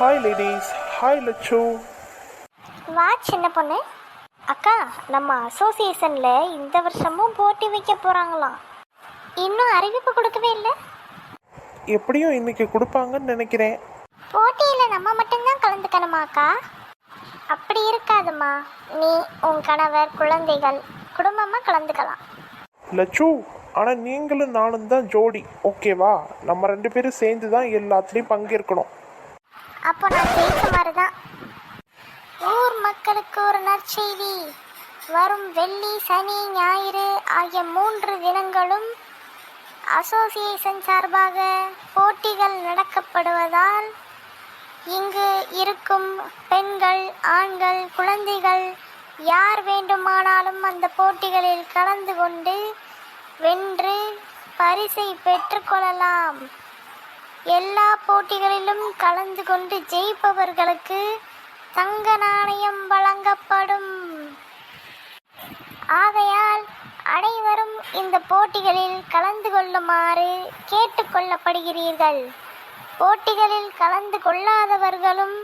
Hi ladies hi Latchu வா சின்ன பொண்ணு. அக்கா நம்ம அசோசியேஷனில் இந்த வருஷமும் போட்டி வைக்க போகிறாங்களாம் இன்னும் அறிவிப்பு கொடுக்கவே இல்லை? எப்படியும் இன்னைக்கு கொடுப்பாங்கன்னு நினைக்கிறேன். போட்டியில் நம்ம மட்டும்தான் கலந்துக்கணுமா அக்கா? அப்படி இருக்காதுமா. நீ உன் கணவர் குழந்தைகள் குடும்பமாக கலந்துக்கலாம். லட்சு ஆனால் நீங்களும் நானும் தான் ஜோடி. ஓகேவா? நம்ம ரெண்டு பேரும் சேர்ந்து தான் எல்லாத்துலேயும் பங்கேற்கணும். அப்போ நான் ஜெயிச்ச மாதிரி தான் ஊர் மக்களுக்கு ஒரு நற்செய்தி. வரும் வெள்ளி சனி ஞாயிறு ஆகிய மூன்று தினங்களும் அசோசியேஷன் சார்பாக போட்டிகள் நடக்கப்படுவதால் இங்கு இருக்கும் பெண்கள் ஆண்கள் குழந்தைகள் யார் வேண்டுமானாலும் அந்த போட்டிகளில் கலந்து கொண்டு வென்று பரிசை பெற்றுக்கொள்ளலாம் எல்லா போட்டிகளிலும் கலந்து கொண்டு ஜெயிப்பவர்களுக்கு தங்க நாணயம் வழங்கப்படும். ஆகையால் அனைவரும் இந்த போட்டிகளில் கலந்து கொள்ளுமாறு கேட்டுக்கொள்ளப்படுகிறீர்கள் போட்டிகளில் கலந்து கொள்ளாதவர்களும்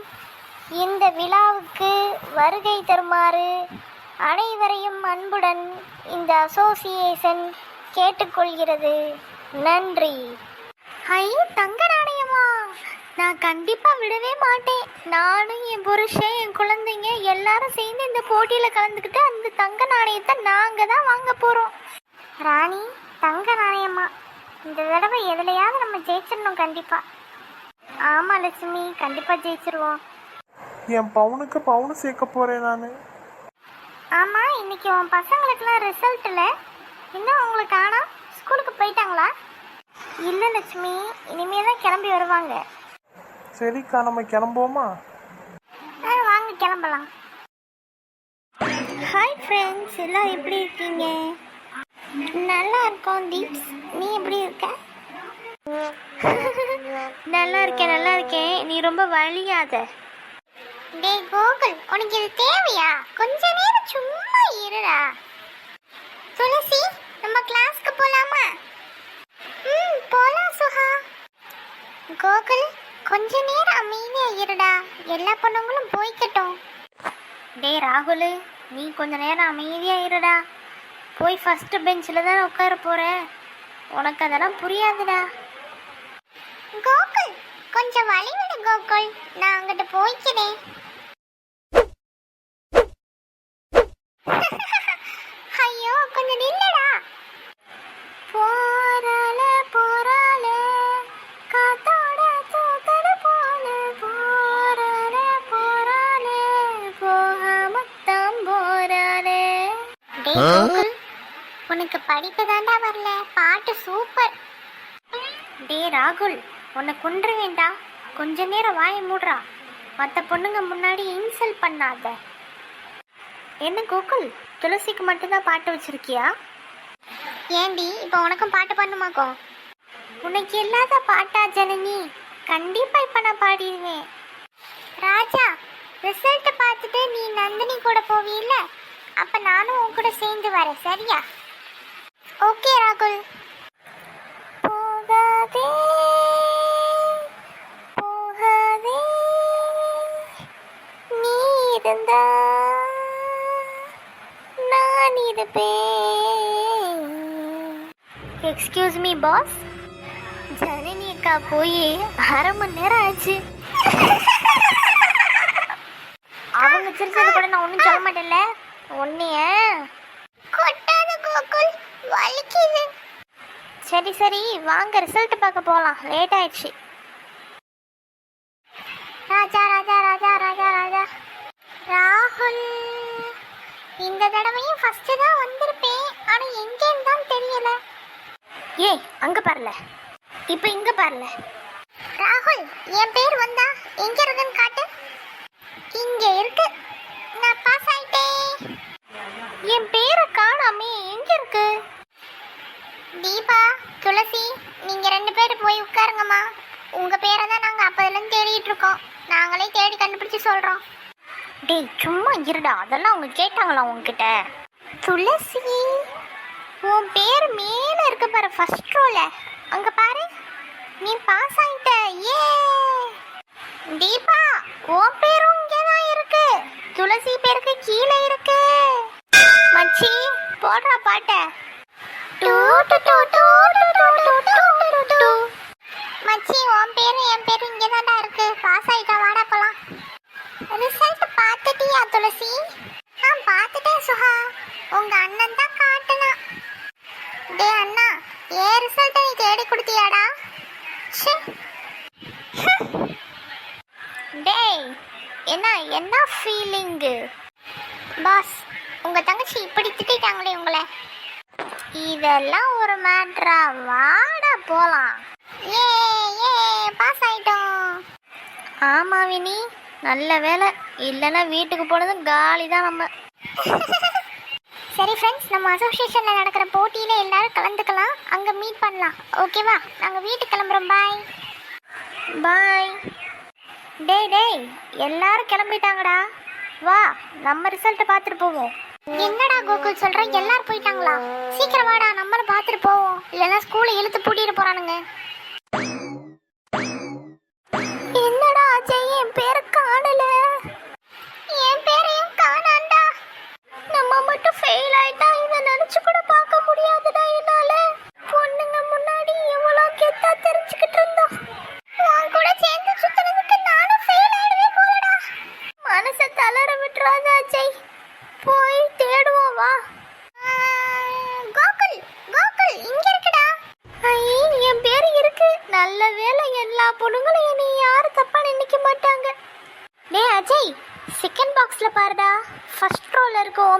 இந்த விழாவுக்கு வருகை தருமாறு அனைவரையும் அன்புடன் இந்த அசோசியேஷன் கேட்டுக்கொள்கிறது நன்றி. ஐ தங்க நாணயமா? நான் கண்டிப்பா விடவே மாட்டேன். நானும் என் புருஷன் என் குழந்தைங்க எல்லாரும் சேர்ந்து இந்த போட்டியில கலந்துக்கிட்டு அந்த தங்க நாணயத்தை நாங்க தான் வாங்க போறோம். ராணி தங்க நாணயமா? இந்த தடவை எதுலையாவது நம்ம ஜெயிச்சிடணும் கண்டிப்பா. ஆமா லட்சுமி கண்டிப்பா ஜெயிச்சிருவோம். என் பவுனுக்கு பவுனு சேர்க்க போகிறேன் நான். ஆமா இன்னைக்கு உன் பசங்களுக்குலாம் ரிசல்ட்ல இன்னும் அவங்களுக்கு காணா ஸ்கூலுக்கு போயிட்டாங்களா? இல்ல லட்சுமி இனிமே தான் கிளம்பி வருவாங்க. சரிக்கா நம்ம கிளம்புவோமா? ஆ வாங்க கிளம்பலாம். ஹாய் ஃப்ரெண்ட்ஸ் எல்லாம் எப்படி இருக்கீங்க? நல்லா இருக்கோம் தீப்ஸ். நீ எப்படி இருக்க? நல்லா இருக்கேன் நல்லா இருக்கேன். நீ ரொம்ப வலியாத. டேய் கோகுல் உனக்கு இது தேவையா? கொஞ்ச நேரம் சும்மா இருடா. துளசி நம்ம கிளாஸ்க்கு போலாமா? ம் கோகுல் கொஞ்ச நேரம் அமைதியா இருடா. எல்லா பொண்ணுங்களும் போய்க்கட்டும். டேய் ராகுல் நீ கொஞ்ச நேரம் அமைதியா இருடா. போய் ஃபர்ஸ்ட் பெஞ்சில் தான் உட்கார போற? உனக்கு அதெல்லாம் புரியாதுடா. கோகுல் கொஞ்சம் வழி விடு கோகுல். நான் அங்கிட்டு போய்க்கிறேன். டேய் உனக்கு படிப்பு தாண்டா வரல? பாட்டு சூப்பர். டே ராகுல் உன்னை கொன்று வேண்டா. கொஞ்ச நேரம் வாயை மூடுறா. மற்ற பொண்ணுங்க முன்னாடி இன்சல்ட் பண்ணாத. என்ன கோகுல் துளசிக்கு மட்டும்தான் பாட்டு வச்சிருக்கியா? ஏண்டி இப்போ உனக்கும் பாட்டு பண்ணுமாக்கோ? உனக்கு இல்லாத பாட்டா ஜனனி? கண்டிப்பா இப்ப நான் பாடிடுவேன். ராஜா ரிசல்ட் பார்த்துட்டு நீ நந்தினி கூட போவீல்ல? அப்ப நானும் உன் கூட சேர்ந்து வரேன் சரியா? ஓகே ராகுல். போகாதே. போகாதே. நீ இருந்தா நான் இருப்பேன். எக்ஸ்கியூஸ் மீ பாஸ் ஜனனி அக்கா போய் அரை மணி நேரம் ஆச்சு. அவங்க சிரிச்சது கூட நான் ஒன்றும் சொல்ல மாட்டேன்ல. ஒன்னைய கொட்டாத கோகுல் வலிக்குது சரி சரி வாங்க ரிசல்ட் பார்க்க போகலாம் லேட் ஆயிடுச்சு. ராஜா ராஜா ராஜா ராஜா ராஜா. ராகுல் இந்த தடவையும் ஃபர்ஸ்ட் தான் வந்திருப்பேன். ஆனா எங்கேன்னு தான் தெரியல. ஏய் அங்க பாருல. இப்போ இங்க பாருல. ராகுல் என் பேர் வந்தா எங்க இருக்குன்னு காட்டு. இங்க இருக்கு. என் பேரை காணாமே. எங்க இருக்கு? தீபா துளசி நீங்க ரெண்டு பேரும் போய் உட்காருங்கம்மா. உங்க பேரை தான் நாங்க அப்பதுலேருந்து தேடிட்டு இருக்கோம். நாங்களே தேடி கண்டுபிடிச்சு சொல்றோம். டேய் சும்மா இருடா. அதெல்லாம் அவங்க கேட்டாங்களா உங்ககிட்ட? துளசி உன் பேர் மேல இருக்கு பாரு ஃபர்ஸ்ட் ரோல அங்க பாரு. நீ பாஸ் ஆயிட்ட. ஏ! தீபா உன் பேரும் இங்கே தான் இருக்கு. துளசி பேருக்கு கீழே இருக்கு. போடுற பாட்டை மச்சி உன் பேரும் என் பேரும் இங்கே தான்டா இருக்கு பாஸ் ஆகிட்டா வாடா போலாம் ரிசல்ட் பார்த்துட்டியா துளசி ஆ பார்த்துட்டேன் சுஹா உங்க அண்ணன் தான் காட்டுனா டே அண்ணா ஏ ரிசல்ட்டை நீ தேடி கொடுத்தியாடா டேய் என்ன என்ன ஃபீலிங்கு பாஸ் உங்க தங்கச்சி இப்படி திட்டாங்களே உங்களை. இதெல்லாம் ஒரு மேட்ரா வாடா போலாம். ஏ ஏ பாஸ் ஆயிட்டோம். ஆமா வினி. நல்ல வேலை. இல்லைன்னா வீட்டுக்கு போனதும் காலி தான் நம்ம. சரி ஃப்ரெண்ட்ஸ் நம்ம அசோசியேஷனில் நடக்கிற போட்டியில் எல்லாரும் கலந்துக்கலாம். அங்கே மீட் பண்ணலாம். ஓகேவா நாங்கள் வீட்டுக்கு கிளம்புறோம். பாய் பாய் டேய் டேய் எல்லாரும் கிளம்பிட்டாங்கடா. வா நம்ம ரிசல்ட்டை பார்த்துட்டு போவோம். என்னடா கோகுல் சொல்ற? எல்லாரும் போயிட்டாங்களா? சீக்கிரம் வாடா நம்மளும் பாத்துட்டு போவோம். இல்லைன்னா ஸ்கூலை இழுத்து பூட்டிட்டு போறானுங்க.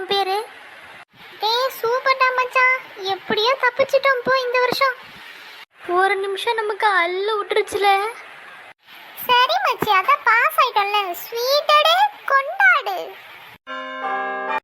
உன் பேரு? டேய் சூப்பர்டா மச்சான். எப்படியோ தப்பிச்சிட்டோம் போ இந்த வருஷம். ஒரு நிமிஷம் நமக்கு அள்ளு விட்டுருச்சுல. சரி மச்சி அதான் பாஸ் ஆயிட்டோம்ல. ஸ்வீட்டடு கொண்டாடு.